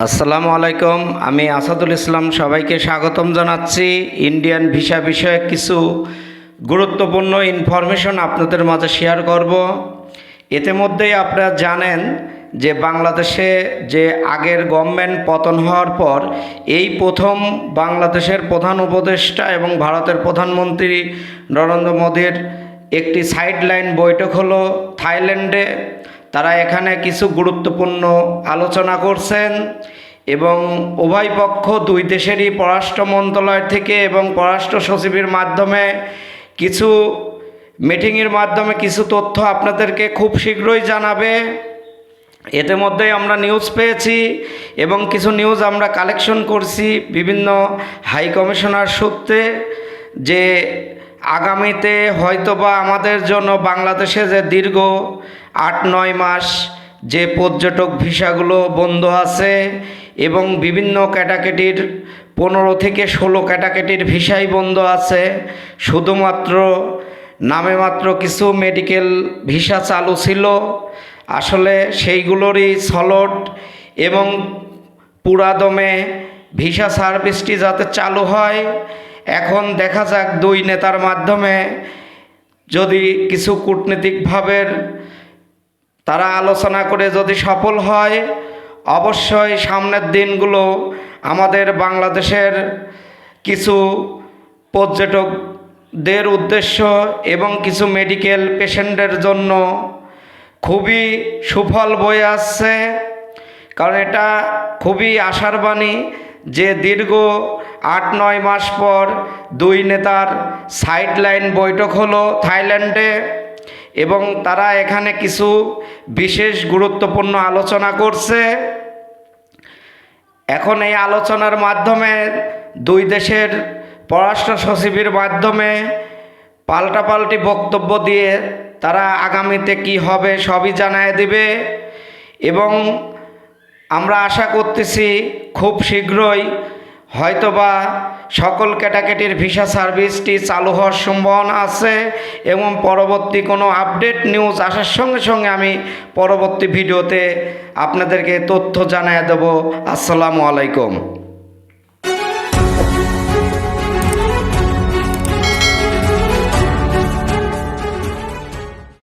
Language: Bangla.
আসসালামু আলাইকুম, আমি আসাদুল ইসলাম সবাইকে স্বাগতম জানাচ্ছি। ইন্ডিয়ান ভিসা বিষয়ে কিছু গুরুত্বপূর্ণ ইনফরমেশন আপনাদের মাঝে শেয়ার করব। এতে মধ্যেই আপনারা জানেন যে বাংলাদেশে যে আগের গভর্নমেন্ট পতন হওয়ার পর এই প্রথম বাংলাদেশের প্রধান উপদেষ্টা এবং ভারতের প্রধানমন্ত্রী নরেন্দ্র মোদীর একটি সাইডলাইন বৈঠক হলো থাইল্যান্ডে। তারা এখানে কিছু গুরুত্বপূর্ণ আলোচনা করছেন এবং উভয় পক্ষ দুই দেশেরই পররাষ্ট্র মন্ত্রণালয় থেকে এবং পররাষ্ট্র সচিবের মাধ্যমে কিছু মিটিংয়ের মাধ্যমে কিছু তথ্য আপনাদেরকে খুব শীঘ্রই জানাবে। এতে মধ্যেই আমরা নিউজ পেয়েছি এবং কিছু নিউজ আমরা কালেকশন করছি বিভিন্ন হাই কমিশনার সূত্রে যে আগামীতে হয়তোবা আমাদের জন্য বাংলাদেশে যে দীর্ঘ আট, নয় মাস যে পর্যটক ভিসাগুলো বন্ধ আছে এবং বিভিন্ন ক্যাটাগরির পনেরো থেকে ষোলো ক্যাটাগরির ভিসাই বন্ধ আছে, শুধুমাত্র নামে মাত্র কিছু মেডিকেল ভিসা চালু ছিল, আসলে সেইগুলোরই সলট এবং পুরাদমে ভিসা সার্ভিসটি যাতে চালু হয় এখন দেখা যাক দুই নেতার মাধ্যমে যদি কিছু কূটনীতিকভাবে তারা আলোচনা করে যদি সফল হয়, অবশ্যই সামনের দিনগুলো আমাদের বাংলাদেশের কিছু পর্যটকদের উদ্দেশ্য এবং কিছু মেডিকেল পেশেন্টের জন্য খুবই সুফল বয়ে আসছে। কারণ এটা খুবই আশার বাণী যে দীর্ঘ আট নয় মাস পর দুই নেতার সাইডলাইন বৈঠক হলো থাইল্যান্ডে এবং তারা এখানে কিছু বিশেষ গুরুত্বপূর্ণ আলোচনা করছে। এখন এই আলোচনার মাধ্যমে দুই দেশের পররাষ্ট্র সচিবের মাধ্যমে পাল্টাপাল্টি বক্তব্য দিয়ে তারা আগামীতে কি হবে সবই জানায় দিবে এবং আমরা আশা করতেছি খুব শীঘ্রই হয়তোবা সকল ক্যাটাগরির ভিসা সার্ভিসটি চালু হওয়ার সম্ভাবনা আছে এবং পরবর্তী কোনো আপডেট নিউজ আসার সঙ্গে সঙ্গে আমি পরবর্তী ভিডিওতে আপনাদেরকে তথ্য জানিয়ে দেব। আসসালামু আলাইকুম।